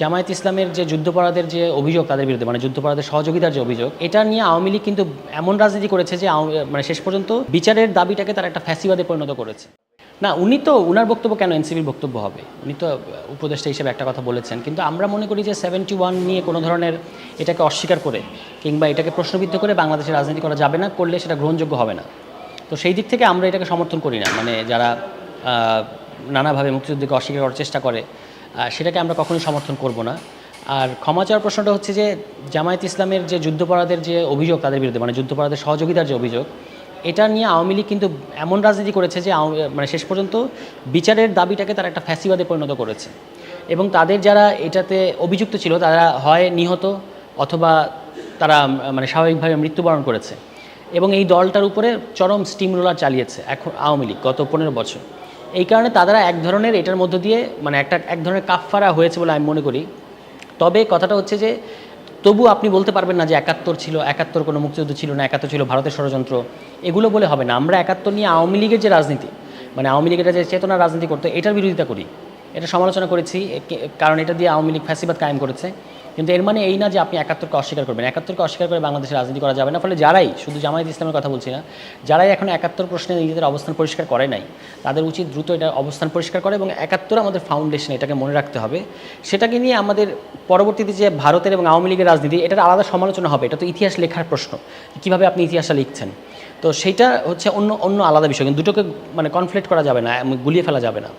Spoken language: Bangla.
জামায়াত ইসলামের যে যুদ্ধপরাধের যে অভিযোগ তাদের বিরুদ্ধে মানে যুদ্ধপরাধের সহযোগিতার যে অভিযোগ, এটা নিয়ে আওয়ামী লীগ কিন্তু এমন রাজনীতি করেছে যে মানে শেষ পর্যন্ত বিচারের দাবিটাকে তারা একটা ফ্যাসিবাদে পরিণত করেছে। না, উনি তো উনার বক্তব্য কেন এনসিবির বক্তব্য হবে? উনি তো উপদেষ্টা হিসেবে একটা কথা বলেছেন, কিন্তু আমরা মনে করি যে সেভেন্টি ওয়ান নিয়ে কোনো ধরনের এটাকে অস্বীকার করে কিংবা এটাকে প্রশ্নবিদ্ধ করে বাংলাদেশে রাজনীতি করা যাবে না, করলে সেটা গ্রহণযোগ্য হবে না। তো সেই দিক থেকে আমরা এটাকে সমর্থন করি না। মানে যারা নানাভাবে মুক্তিযুদ্ধকে অস্বীকার করার চেষ্টা করে সেটাকে আমরা কখনোই সমর্থন করব না। আর ক্ষমা চাওয়ার প্রশ্নটা হচ্ছে যে, জামায়াত ইসলামের যে যুদ্ধপরাধের যে অভিযোগ তাদের বিরুদ্ধে মানে যুদ্ধপরাধের সহযোগিতার যে অভিযোগ, এটা নিয়ে আওয়ামী লীগ কিন্তু এমন রাজনীতি করেছে যে মানে শেষ পর্যন্ত বিচারের দাবিটাকে তারা একটা ফ্যাসিবাদে পরিণত করেছে। এবং তাদের যারা এটাতে অভিযুক্ত ছিল, তারা হয় নিহত অথবা তারা মানে স্বাভাবিকভাবে মৃত্যুবরণ করেছে। এবং এই দলটার উপরে চরম স্টিম রোলার চালিয়েছে এখন আওয়ামী লীগ গত পনেরো বছর। এই কারণে তারা এক ধরনের এটার মধ্য দিয়ে মানে একটা, এক ধরনের কাফফারা হয়েছে বলে আমি মনে করি। তবে কথাটা হচ্ছে যে, তবু আপনি বলতে পারবেন না যে একাত্তর ছিল, একাত্তর কোনো মুক্তিযুদ্ধ ছিল না, একাত্তর ছিল ভারতের ষড়যন্ত্র। এগুলো বলে হবে না। আমরা একাত্তর নিয়ে আওয়ামী লীগের যে রাজনীতি মানে আওয়ামী লীগের যে চেতনা রাজনীতি করতো, এটার বিরোধিতা করি। এটা সমালোচনা করেছি কারণ এটা দিয়ে আওয়ামী লীগ ফ্যাসিবাদ কায়েম করেছে। কিন্তু এর মানে এই না যে আপনি একাত্তরকে অস্বীকার করবেন। একাত্তরকে অস্বীকার করে বাংলাদেশে রাজনীতি করা যাবে না। ফলে যারাই, শুধু জামায়াত ইসলামের কথা বলছি না, যারাই এখন একাত্তর প্রশ্নে নিজেদের অবস্থান পরিষ্কার করে নাই, তাদের উচিত দ্রুত এটা অবস্থান পরিষ্কার করে এবং একাত্তর আমাদের ফাউন্ডেশন এটাকে মনে রাখতে হবে। সেটাকে নিয়ে আমাদের পরবর্তীতে যে ভারতের এবং আওয়ামী লীগের রাজনীতি, এটার আলাদা সমালোচনা হবে। এটা তো ইতিহাস লেখার প্রশ্ন কীভাবে আপনি ইতিহাসটা লিখছেন। তো সেইটা হচ্ছে অন্য অন্য আলাদা বিষয়। কিন্তু দুটোকে মানে কনফ্লিক্ট করা যাবে না, গুলিয়ে ফেলা যাবে না।